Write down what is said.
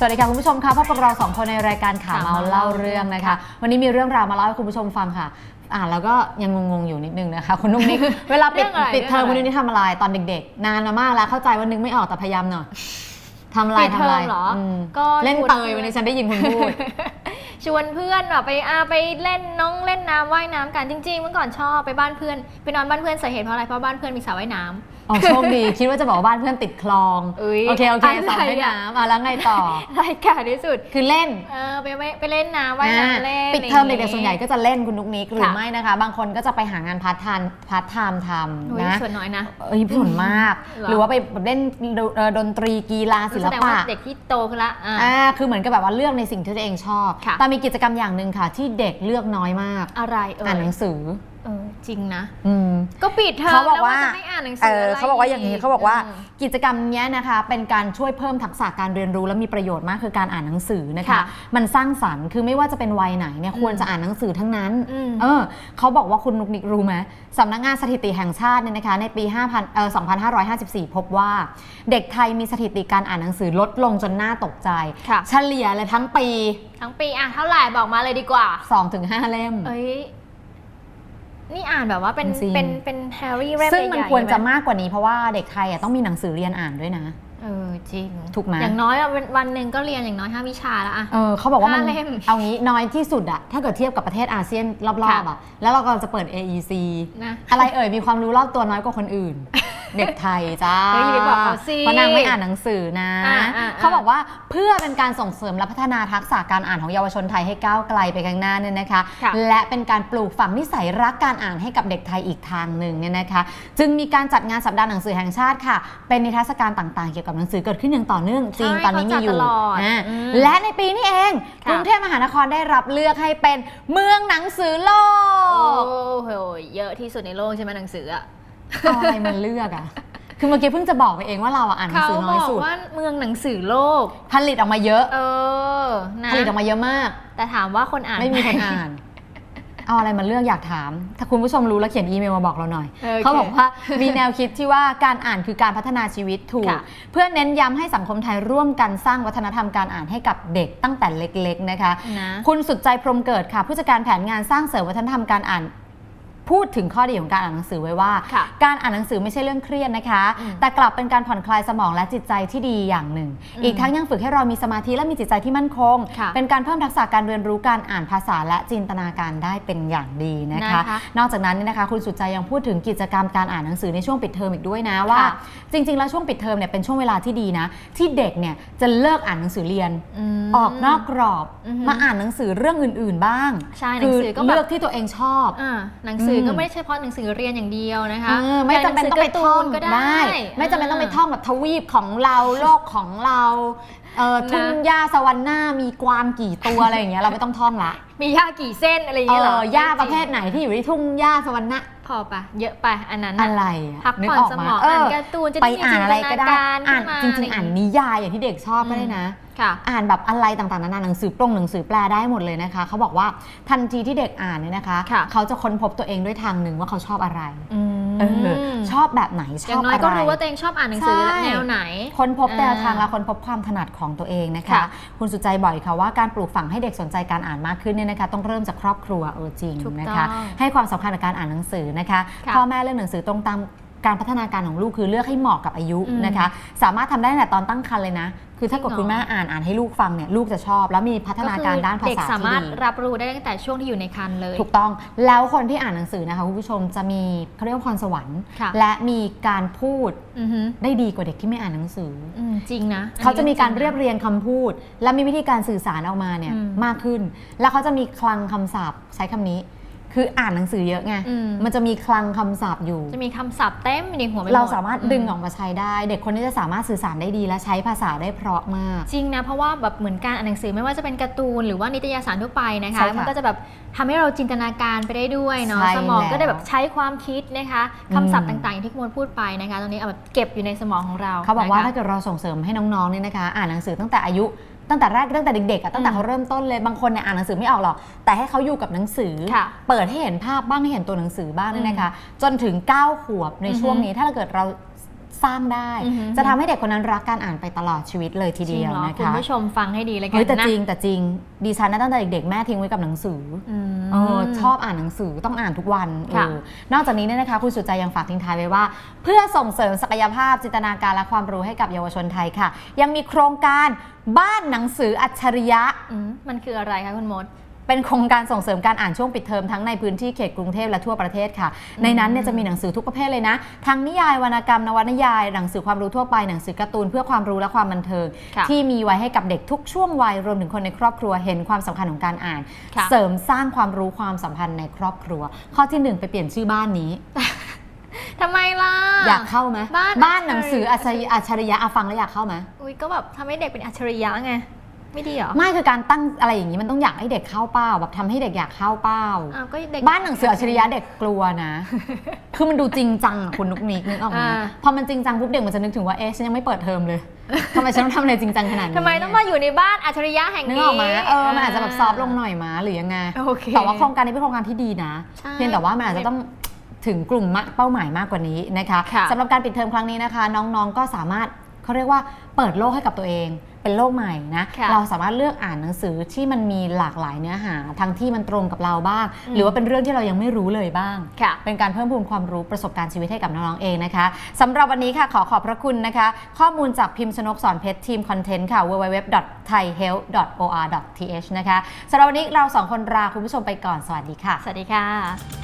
สวัสดีค่ะคุณผู้ชมค่ะพบกับเราสองคนในรายการข่าวข่าวเมาเมาเล่าเรื่องนะคะ วันนี้มีเรื่องราวมาเล่าให้คุณผู้ชมฟังค่ะ อ่านแล้วก็ยังงงๆอยู่นิดนึงนะคะคุณนุ่มนิกเวลาปิดเรื่องอะไรปิดเทอมเรื่คุองณอะไรนุ่มนิกทำอะไรตอนเด็กๆ นานมามากแล้วเข้าใจว่านึกไม่ออกแต่พยายามหน่อยทำอะไรปิดทำเทออะไรมเหรอมก็เล่นชวนเตยเพื่อนวันนี้ฉันได้ยินคุณพูด ชวนเพื่อนแบบไปอาไปเล่นน้องเล่นน้ำว่ายน้ำกันจริงๆเมื่อก่อนชอบไปบ้านเพื่อนไปนอนบ้านเพื่อนสาเหตุเพราะอะไรเพราะบ้านเพื่อนมีสระว่ายน้ำ อ๋อโชคดี คิดว่าจะบอกว่าบ้านเพื่อนติดคลองอุ๊ยโอเคโอเคอะไรสอนให้อะน้ำอะแล้วไงต่อ รายการที่สุด คือเล่น เออไปไปไปเล่นน้ำว่ายน้ำเล่นปิดเทอมอะไรเด็ย่ากงๆส่วนใหญ่ก็จะเล่นคุณนุกนิกหรือค่ะ ไม่นะคะ บางคนก็จะไปหางานพาร์ทไทม์พาร์ทไทม์ทอุ๊ยำนะส่วนน้อยนะ เอ้ยส่วนมาก เหรอ หรือว่าไปแบบเล่นดเอ่อดนตรีกีฬาศิลแสดงปะว่าเด็กที่โตขึ้นละอะอ่าคือเหมือนกับแบบว่าเลือกในสิ่งที่ตัวเองชอบ ค่ะ แต่มีกิจกรรมอย่างหนึ่งค่ะ ที่เด็กเลือกน้อยมาก อะไรเอออ่านหนังสือเออจริงนะอืมก็ปิดเทอมเขาบอกแล้วว่าจะให้อ่านหนังสืเออออะไรเขาบอกว่าอย่างนี้เขาบอกว่าเออกิจกรรมเนี้ยนะคะ เป็นการช่วยเพิ่มทักษะการเรียนรู้และมีประโยชน์มากคือการอ่านหนังสือนะคะค่ะมันสร้างสรรค์คือไม่ว่าจะเป็นวัยไหนเนี่ยอืมควรจะอ่านหนังสือทั้งนั้นอืมเออเขาบอกว่าคุณนุกนิกรู้ไหมสำนักงานสถิติแห่งชาติเนี่ยนะคะในปี5,000เอ่อ2554 พบว่า เด็กไทยมีสถิติการอ่านหนังสือลดลงจนน่าตกใจค่ะเฉลี่ยเลยทั้งปี ทั้งปีอะเท่าไหร่บอกมาเลยดีกว่า 2-5 เล่มเอ้ย นี่อ่านแบบว่าเป็นจริง เป็นเป็นแฮร์รี่เล่มซึ่งมันใหญ่ๆควรจะใช่ไหมากกว่านี้เพราะว่าเด็กไทยอะต้องมีหนังสือเรียนอ่านด้วยนะ เออจริงถูกไหม อย่างน้อยอะวันวันหนึ่งก็เรียนอย่างน้อยห้าวิชาแล้วอะ เออเขาบอกว่ามันห้าเล่มเอางี้น้อยที่สุดอะถ้าเกิดเทียบกับประเทศอาเซียนรอบค่ะๆอะแล้วเราก็จะเปิด AEC นะ อะไรเอ่ยมีความรู้รอบตัวน้อยกว่าคนอื่น เด็กไทยจ้าเฮ้ยอย่าไปบอกเขาสิเพราะนางไม่อ่านหนังสือนะอ่าอ่า เขาบอกว่าเพื่อเป็นการส่งเสริมและพัฒนาทักษะการอ่านของเยาวชนไทยให้ก้าวไกลไปข้างหน้าเนี่ยนะคะ ค่ะ และเป็นการปลูกฝังนิสัยรักการอ่านให้กับเด็กไทยอีกทางหนึ่งเนี่ยนะคะ จึงมีการจัดงานสัปดาห์หนังสือแห่งชาติค่ะ เป็นนิทรรศการต่างๆ เกี่ยวกับหนังสือเกิดขึ้นอย่างต่อเนื่องจริงใช่ตอนนี้มีอยู่เขาจัดตลอดอ่าอืมและในปีนี้เองค่ะกรุงเทพมหานครได้รับเลือกให้เป็นเมืองหนังสือโลโอ้ก โหเยอะที่สุดในโลกใช่ไหมหนังสืออะ เอาอะไรมาเลือกอะคือเมื่อกี้เพิ่งจะบอกไปเองว่าเราอะอ่านหนังเขาสือน้บอยอกสุดว่าเมืองหนังสือโลก ผลิตออกมาเยอะเออนะผลิตออกมาเยอะมาก แต่ถามว่าคนอ่านไม่มีคนหอ่าน เอาอะไรมาเลือกอยากถาม ถ้าคุณผู้ชมรู้แล้วเขียนอีเมลมาบอกเราหน่อยโอเคเขาบอกว่ามีแนวคิดที่ว่าการอ่านคือการพัฒนาชีวิตถูก ค่ะ เพื่อเน้นย้ำให้สังคมไทยร่วมกันสร้างวัฒนธรรมการอ่านให้กับเด็กตั้งแต่เล็กๆนะคะ นะ คุณสุดใจพรหมเกิดค่ะ ผู้จัดการแผนงานสร้างเสริมวัฒนธรรมการอ่าน พูดถึงข้อดีของการอ่านหนังสือไว้ว่าค่ะการอ่านหนังสือไม่ใช่เรื่องเครียดนะคะอืมแต่กลับเป็นการผ่อนคลายสมองและจิตใจที่ดีอย่างหนึ่งอืมอีกทั้งยังฝึกให้เรามีสมาธิและมีจิตใจที่มั่นคงค่ะเป็นการเพิ่มทักษะการเรียนรู้การอ่านภาษาและจินตนาการได้เป็นอย่างดีนะคะนะคะนอกจากนั้นเนี่ยนะคะ คุณสุดใจยังพูดถึงกิจกรรมการอ่านหนังสือในช่วงปิดเทอมอีกด้วยนะว่าค่ะจริง ๆ แล้วช่วงปิดเทอมเนี่ยเป็นช่วงเวลาที่ดีนะ ที่เด็กเนี่ยจะเลิกอ่านหนังสือเรียนมออกนอกกรอบอือฮึมาอ่านหนังสือเรื่องอื่น ๆ บ้างใช่หนังสือก็แบบเลือกที่ตัวเองชอบอ่าหนังสืออมก็ไม่ใช่เฉพาะหนังสือเรียนอย่างเดียวนะคะเออไม่จำเป็นต้องไปท่องหนัสืการ์ตูนก็ได้ได้ ไม่จำเป็นต้องไปท่องแบบทวีปของเราโลกของเราเออนะทุ่งหญ้าสวรรค์หน้ามีกวางกี่ตัวอะไรอย่างเงี้ยเราไม่ต้องท่องละมีหญ้ากี่เส้นอะไรอย่างเอเงี้ยเหรออหญ้าประเภทไหนที่อยู่ที่ทุ่งหญ้าสวรรค์หน้าพอปะเยอะไปอันนั้นอะน่ะไรพักนึผ่อนออกสมมองเอ่านการ์ตูนจะไปได้มีอ่านอะไรก็ได้จินตนาการอ่านขึ้นจมาริงๆอ่านนิยายอย่างที่เด็กชอบก็ได้นะค่ะอ่านแบบอะไรต่างๆนานาหนังสือปรงหนังสือแปลได้หมดเลยนะคะเขาบอกว่าทันทีที่เด็กอ่านเนี่ยนะคะค่ะเขาจะค้นพบตัวเองด้วยทางหนึ่งว่าเขาชอบอะไรอืมเออ ชอบแบบไหนชอย่าอบงน้อยอะไรก็รู้ว่าตัวเองชอบอ่านหนังสือใช่แนวไหนค้นพบแนวทางอ่าและค้นพบความถนัดของตัวเองนะคะค่ะคุณสุใจบอกอีกค่ะว่าการปลูกฝังให้เด็กสนใจการอ่านมากขึ้นเนี่ยนะคะ ต้องเริ่มจากครอบครัวเออจริงถูกนะคะต้องให้ความสำคัญกับการอ่านหนังสือนะคะค่ะพ่อแม่เลือกหนังสือตรงตาม การพัฒนาการของลูกคือเลือกให้เหมาะกับอายุอืมนะคะ สามารถทำได้ตั้งแต่ตอนตั้งครรภ์เลยนะ คือถ้าเกิดจริงเหรอคุณแม่อ่านอ่านให้ลูกฟังเนี่ยลูกจะชอบ แล้วมีพัฒนาการด้านภาเด็กษาสาที่มารถดีรับรู้ได้ตั้งแต่ช่วงที่อยู่ในครรภ์เลย ถูกต้องแล้วคนที่อ่านหนังสือนะคะคุณผู้ชมจะมีเขาเรียกว่าพรสวรรค์ค่ะและมีการพูดอือฮึได้ดีกว่าเด็กที่ไม่อ่านหนังสืออืมจริงนะเขาจะมีการเรียบอันนี้เรียงคำพูด และมีวิธีการสื่อสารออกมาเนี่ยอืมมากขึ้น แล้วเขาจะมีคลังคำศัพท์ใช้คำนี้ คืออ่านหนังสือเยอะไงอืมมันจะมีคลังคำศัพท์อยู่ จะมีคำศัพท์เต็มอยู่ในหัวไปหมดเราสามารถดึงอมอกมาใช้ได้ เด็กคนนี้จะสามารถสื่อสารได้ดี และใช้ภาษาได้เพราะมาก จริงนะ เพราะว่าแบบเหมือนการอ่านหนังสือไม่ว่าจะเป็นการ์ตูนหรือว่านิตยสารทั่วไปนะคะใช่ค่ะมันก็จะแบบทำให้เราจินตนาการไปได้ด้วยเนาะใช่สมองก็ได้แล้วแบบใช้ความคิดนะคะคำศัพท์ต่างๆอย่างที่คุณมดพูดไปนะคะ ตรงนี้เอาแบบเก็บอยู่ในสมองของเรา เขาบอกว่านะคะถ้าเกิดเราส่งเสริมให้น้องๆเนี่ยนะคะ อ่านหนังสือตั้งแต่อายุ ตั้งแต่แรกตั้งแต่เด็กๆอะตั้งแต่อืมเขาเริ่มต้นเลยบางคนเนี่ยอ่านหนังสือไม่ออกหรอก แต่ให้เขาอยู่กับหนังสือค่ะเปิดให้เห็นภาพบ้างให้เห็นตัวหนังสือบ้างเนี่ยนะคะ จนถึง 9 ขวบในอือฮึช่วงนี้ถ้าเกิดเรา สร้างได้อือหือจะทำให้เด็กคนนั้นรักการอ่านไปตลอดชีวิตเลยทีเดียวจริงหรอนะคุณคะผู้ชมฟังให้ดีเลยกัเฮ้ยแต่นะจริงแต่จริงดิฉันนะตั้งแต่เด็กๆแม่ทิ้งไว้กับหนังสือออืมเออชอบอ่านหนังสือต้องอ่านทุกวันค่ะเออนอกจากนี้เนี่ยนะคะคุณสุใจยังฝากทิ้งท้ายไว้ว่า เพื่อส่งเสริมศักยภาพจินตนาการและความรู้ให้กับเยาวชนไทยค่ะ ยังมีโครงการบ้านหนังสืออัจฉริยะอืมมันคืออะไรคะคุณมด เป็นโครงการส่งเสริมการอ่านช่วงปิดเทอมทั้งในพื้นที่เขตกรุงเทพและทั่วประเทศค่ะ ในนั้นเนี่ยจะมีหนังสือทุกประเภทเลยนะ ทั้งนิยายวรรณกรรมนวนิยาย หนังสือความรู้ทั่วไปหนังสือการ์ตูนเพื่อความรู้และความบันเทิงค่ะที่มีไว้ให้กับเด็กทุกช่วงวัยรวมถึงคนในครอบครัวเห็นความสำคัญของการอ่านค่ะเสริมสร้างความรู้ความสัมพันธ์ในครอบครัว ข้อที่หนึ่งไปเปลี่ยนชื่อบ้านนี้ทำไมล่ะ อยากเข้าไหมบ้านบ้านหนังสืออัจฉริอัจฉริยะอะฟังแล้วอยากเข้าไหมอุ้ยก็แบบทำให้เด็กเป็นอัจฉริยะไง ไม่ดีเหรอ ไม่คือการตั้งอะไรอย่างนี้มันต้องอยากให้เด็กเข้าเป้าแบบทำให้เด็กอยากเข้าเป้าอ้าวก็เด็กบ้านหนังสืออัจฉริยะเด็กกลัวนะ คือมันดูจริงจังอะคุณนุกนิกนึกออกไหมอ่าพอมันจริงจังปุ๊บเด็กมันจะนึกถึงว่าเอ๊ะฉันยังไม่เปิดเทอมเลยทำไมฉันต้องทำอะไรจริงจังขนาดนี้ทำไมต้องมาอยู่ในบ้านอัจฉริยะแห่งนึกนี้ออกไหมเออมันอาจจะแบบซอฟต์ลงหน่อยมาหรือยังไงโอเคแต่ว่าโครงการนี้เป็นโครงการที่ดีนะใช่เพียงแต่ว่ามันอาจจะต้องถึงกลุ่มมะเป้าหมายมากกว่านี้นะคะค่ะสำหรับการปิดเทอมครั้งนี้นะคะ น้องๆก็สามารถเขาเรียกว่าเปิดโลกให้กับตัวเอง เป็นโลกใหม่นะค่ะเราสามารถเลือกอ่านหนังสือที่มันมีหลากหลายเนื้อหาทั้งที่มันตรงกับเราบ้างอืมหรือว่าเป็นเรื่องที่เรายังไม่รู้เลยบ้างค่ะเป็นการเพิ่มพูนความรู้ประสบการณ์ชีวิตให้กับน้องๆเองนะคะสำหรับวันนี้ค่ะขอขอบพระคุณนะคะ ข้อมูลจากพิมพ์ชนกสอนเพชรทีมคอนเทนต์ค่ะ www.thaihealth.or.th นะคะสำหรับวันนี้เราสองคนลาคุณผู้ชมไปก่อนสวัสดีค่ะ สวัสดีค่ะ